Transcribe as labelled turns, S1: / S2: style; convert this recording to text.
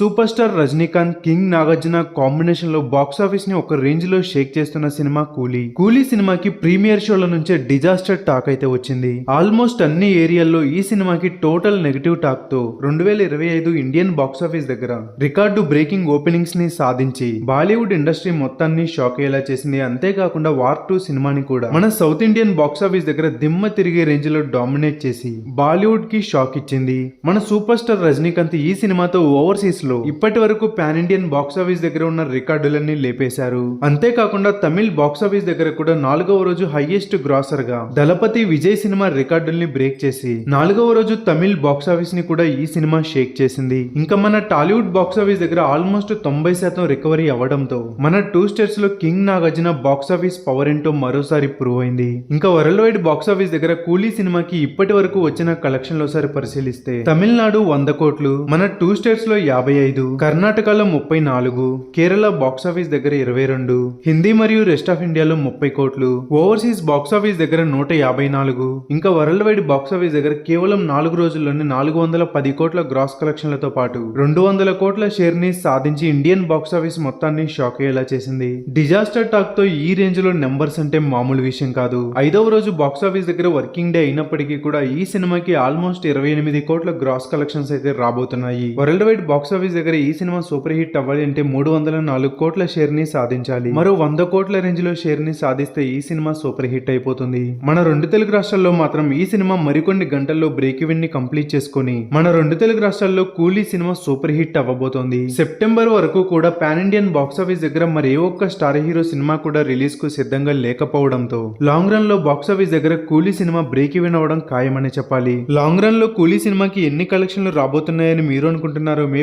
S1: Super star Rajinikanth king Nagarjuna కాంబినేషన్లో box ఆఫీస్ని ఒక రేంజ్లో షేక్ చేస్తున్న సినిమా కూలీ. కూలీ సినిమాకి ప్రీమియర్ షోల నుంచే డిజాస్టర్ టాక్ అయితే వచ్చింది. ఆల్మోస్ట్ అన్ని ఏరియాల్లో ఈ సినిమాకి టోటల్ నెగటివ్ టాక్తో రెండు వేల ఇరవై ఐదు ఇండియన్ బాక్స్ ఆఫీస్ దగ్గర రికార్డు బ్రేకింగ్ ఓపెనింగ్స్ని సాధించి బాలీవుడ్ ఇండస్ట్రీ మొత్తాన్ని షాక్ అయ్యేలా చేసింది. అంతేకాకుండా వార్ టూ సినిమాని కూడా మన సౌత్ ఇండియన్ బాక్స్ ఆఫీస్ దగ్గర దిమ్మ తిరిగే రేంజ్లో డామినేట్ చేసి బాలీవుడ్కి షాక్ ఇచ్చింది. మన సూపర్ స్టార్ రజనీకాంత్ ఈ సినిమాతో ఓవర్సీస్ లో ఇప్పటి వరకు పాన్ ఇండియన్ బాక్స్ ఆఫీస్ దగ్గర ఉన్న రికార్డులన్నీ లేపేశారు. అంతేకాకుండా తమిళ్ బాక్స్ ఆఫీస్ దగ్గర కూడా నాలుగవ రోజు హైయెస్ట్ గ్రాసర్గా దళపతి విజయ్ సినిమా రికార్డుల్ని బ్రేక్ చేసి నాలుగవ రోజు తమిళ్ బాక్స్ ఆఫీస్ని కూడా ఈ సినిమా షేక్ చేసింది. ఇంకా మన టాలీవుడ్ బాక్స్ ఆఫీస్ దగ్గర ఆల్మోస్ట్ తొంభై శాతం రికవరీ అవ్వడంతో మన టూ స్టేట్స్లో king Nagarjuna box office power ఏంటో మరోసారి ప్రూవ్ అయింది. ఇంకా వరల్డ్ వైడ్ బాక్స్ ఆఫీస్ దగ్గర కూలీ సినిమాకి ఇప్పటి వరకు వచ్చిన కలెక్షన్లో ఒకసారి పరిశీలిస్తే తమిళనాడు వంద కోట్లు మన టూ స్టేట్స్లో యాభై ఐదు కర్ణాటకలో ముప్పై నాలుగు కేరళ బాక్స్ ఆఫీస్ దగ్గర ఇరవై రెండు హిందీ మరియు రెస్ట్ ఆఫ్ ఇండియాలో ముప్పై కోట్లు ఓవర్సీస్ బాక్స్ ఆఫీస్ దగ్గర నూట యాభై నాలుగు ఇంకా వరల్డ్ వైడ్ బాక్స్ ఆఫీస్ దగ్గర కేవలం నాలుగు రోజుల్లోనే నాలుగు వందల పది కోట్ల గ్రాస్ కలెక్షన్లతో పాటు రెండు వందల కోట్ల షేర్ని సాధించి ఇండియన్ బాక్స్ ఆఫీస్ మొత్తాన్ని షాక్ అయ్యేలా చేసింది. డిజాస్టర్ టాక్తో ఈ రేంజ్లో నెంబర్స్ అంటే మామూలు విషయం కాదు. ఐదవ రోజు బాక్స్ ఆఫీస్ దగ్గర వర్కింగ్ డే అయినప్పటికీ కూడా ఈ సినిమాకి ఆల్మోస్ట్ ఇరవై ఎనిమిది కోట్ల గ్రాస్ కలెక్షన్స్ అయితే రాబోతున్నాయి. వరల్డ్ వైడ్ బాక్స్ ఆఫీస్ దగ్గర ఈ సినిమా సూపర్ హిట్ అవ్వాలి అంటే మూడు వందల నాలుగు కోట్ల షేర్ని సాధించాలి. మరో వంద కోట్ల రేంజ్లో షేర్ని సాధిస్తే ఈ సినిమా సూపర్ హిట్ అయిపోతుంది. మన రెండు తెలుగు రాష్ట్రాల్లో మాత్రం ఈ సినిమా మరికొన్ని గంటల్లో బ్రేక్ ఈవెన్ని కంప్లీట్ చేసుకుని మన రెండు తెలుగు రాష్ట్రాల్లో కూలీ సినిమా సూపర్ హిట్ అవ్వబోతోంది. సెప్టెంబర్ వరకు కూడా పాన్ ఇండియన్ బాక్స్ ఆఫీస్ దగ్గర మరి ఏ ఒక్క స్టార్ హీరో సినిమా కూడా రిలీజ్కు సిద్ధంగా లేకపోవడంతో లాంగ్ రన్లో బాక్స్ ఆఫీస్ దగ్గర కూలీ సినిమా బ్రేక్ ఈవెన్ అవడం ఖాయమని చెప్పాలి. లాంగ్ రన్లో కూలీ సినిమాకి ఎన్ని కలెక్షన్లు రాబోతున్నాయని మీరు అనుకుంటున్నారో మీ